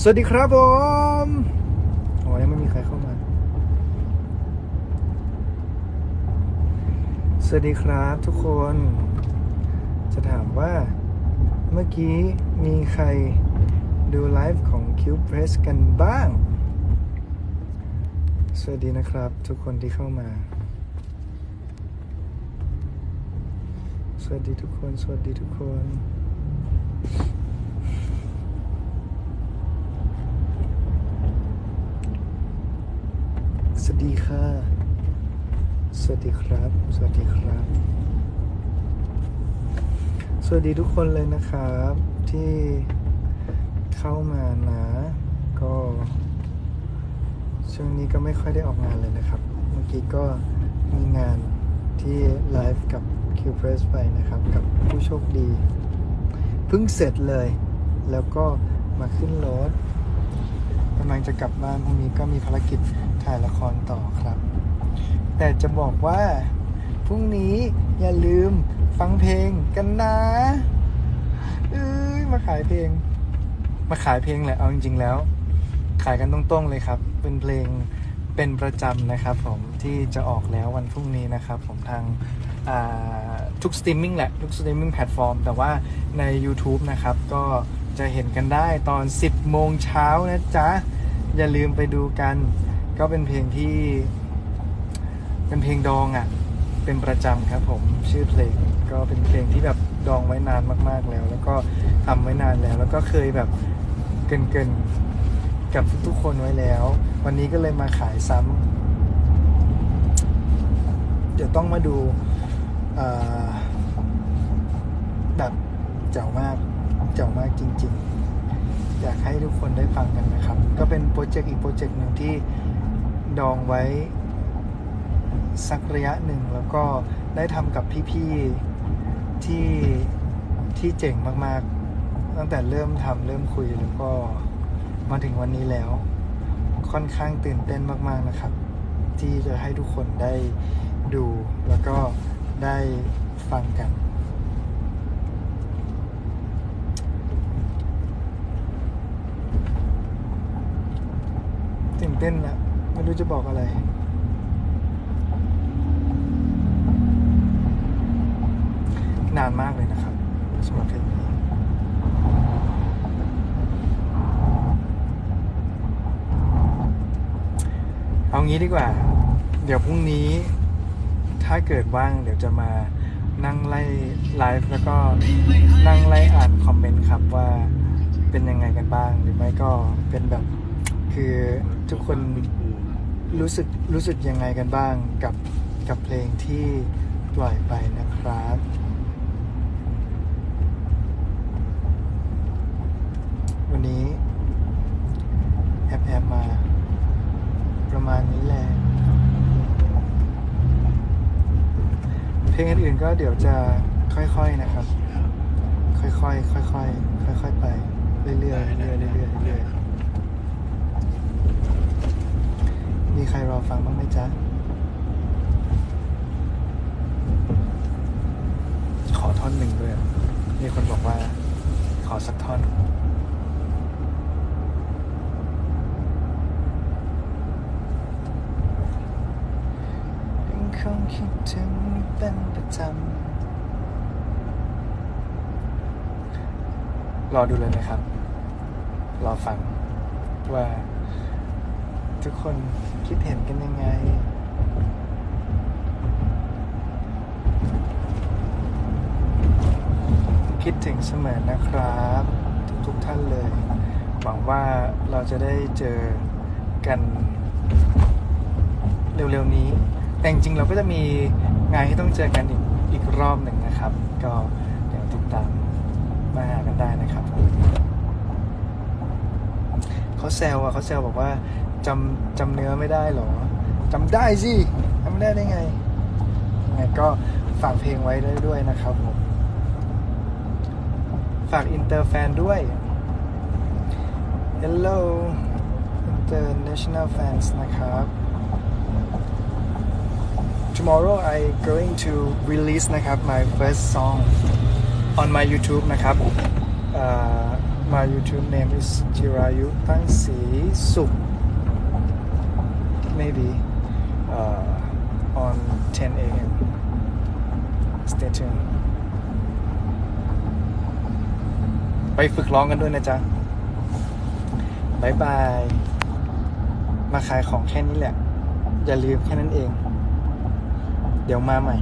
สวัสดีครับผมโอ้ยังไม่มีใครเข้ามา สวัสดีครับทุกคน จะถามว่าเมื่อกี้มีใครดูไลฟ์ของ Q Press กันบ้าง สวัสดีนะครับทุกคนที่เข้ามา สวัสดีทุกคน สวัสดีทุกคน สวัสดีค่ะ สวัสดีครับ สวัสดีครับ สวัสดีทุกคนเลยนะครับ ที่เข้ามานะ ก็ช่วงนี้ก็ไม่ค่อยได้ออกงานเลยนะครับ เมื่อกี้ก็มีงานที่ไลฟ์กับ Q Press ไปนะครับ กับผู้โชคดี เพิ่งเสร็จเลย แล้วก็มาขึ้นรถกำลังจะกลับบ้านพรุ่งนี้ก็มีภารกิจ ถ่ายละครต่อครับ แต่จะบอกว่า พรุ่งนี้อย่าลืมฟังเพลงกันนะเอ้ยมาขายเพลง มาขายเพลงแหละเอาจริง ๆ แล้ว ขายกันตรงๆเลยครับ เป็นเพลงเป็นประจำนะครับผมที่จะออกแล้ววันพรุ่งนี้นะครับผมทางทุกสตรีมมิ่งแหละ ทุกสตรีมมิ่งแพลตฟอร์ม แต่ว่าใน YouTube นะครับ ก็จะเห็นกันได้ตอน 10 โมงเช้านะจ๊ะ อย่าลืมไปดูกัน ก็เป็นเพลงที่ เป็นเพลงดองอะ่ะ เป็นประจำครับผมชื่อเพลงก็เป็นเพลงที่แบบดองไว้นานมาก ๆแล้ว แล้วก็ทำไว้นานแล้ว แล้วก็เคยแบบเกินๆกับทุกๆคนไว้แล้ว วันนี้ก็เลยมาขายซ้ำเดี๋ยวต้องมาดูแบบเจ๋วมากเจ๋วมากจริง ๆ อยากให้ทุกคนได้ฟังกันนะครับ ก็เป็นโปรเจกต์อีกโปรเจกต์หนึ่งที่ดองไว้สักระยะหนึ่ง แล้วก็ได้ทำกับพี่ๆที่ที่เจ๋งมากๆ ตั้งแต่เริ่มทำเริ่มคุยแล้วก็มาถึงวันนี้แล้ว ค่อนข้างตื่นเต้นมากๆนะครับ ที่จะให้ทุกคนได้ดูแล้วก็ได้ฟังกัน นเต้นอะไม่รู้จะบอกอะไร นานมากเลยนะครับสำหรับเพลงนี้เอางี้ดีกว่า เดี๋ยวพรุ่งนี้ ถ้าเกิดว่าง เดี๋ยวจะมานั่งไล่ไลฟ์แล้วก็นั่งไล่อ่านคอมเมนต์ครับว่าเป็นยังไงกันบ้าง หรือไม่ก็เป็นแบบ คือทุกคนรู้สึกรู้สึกยังไงกันบ้างกับกับเพลงที่ปล่อยไปนะครับ วันนี้แอบแอบมา ประมาณนี้แหละเพลงอื่นๆก็เดี๋ยวจะค่อยๆนะครับ ค่อยๆค่อยๆค่อยๆไปเรื่อยๆเรื่อยๆเรื่อยๆเรื่อยๆ มีใครรอฟังบ้างไหมจ๊ะ ขอท่อนหนึ่งด้วย มีคนบอกว่า ขอสักท่อนยังคงคิดถึงเป็นประจำรอดูเลยนะครับ รอฟังว่า ทุกคนคิดเห็นกันยังไง คิดถึงเสมอนะครับ ทุกๆท่านเลย หวังว่าเราจะได้เจอกันเร็วๆนี้ แต่จริงๆเราก็จะมีงานที่ต้องเจอกันอีกอีกรอบหนึ่งนะครับ ก็เดี๋ยวติดตามมาหากันได้นะครับผมเขาแซวอะเขาแซวบอกว่า จำจำเนื้อไม่ได้หรอจำได้สิจำไม่ได้ได้ไงยังไงก็ฝากเพลงไว้ได้ด้วยนะครับผมฝากอินเตอร์แฟนด้วย Hello International fans นะครับ Tomorrow I going to release นะครับ my first song on my YouTube นะครับเอ่อ My YouTube name is Jirayu ตั้งสีสุข maybe uh, on 10 a.m. Stay tuned ไปฝึกร้องกันด้วยนะจ๊ะบายบาย มาขายของแค่นี้แหละ อย่าลืมแค่นั้นเอง เดี๋ยวมาใหม่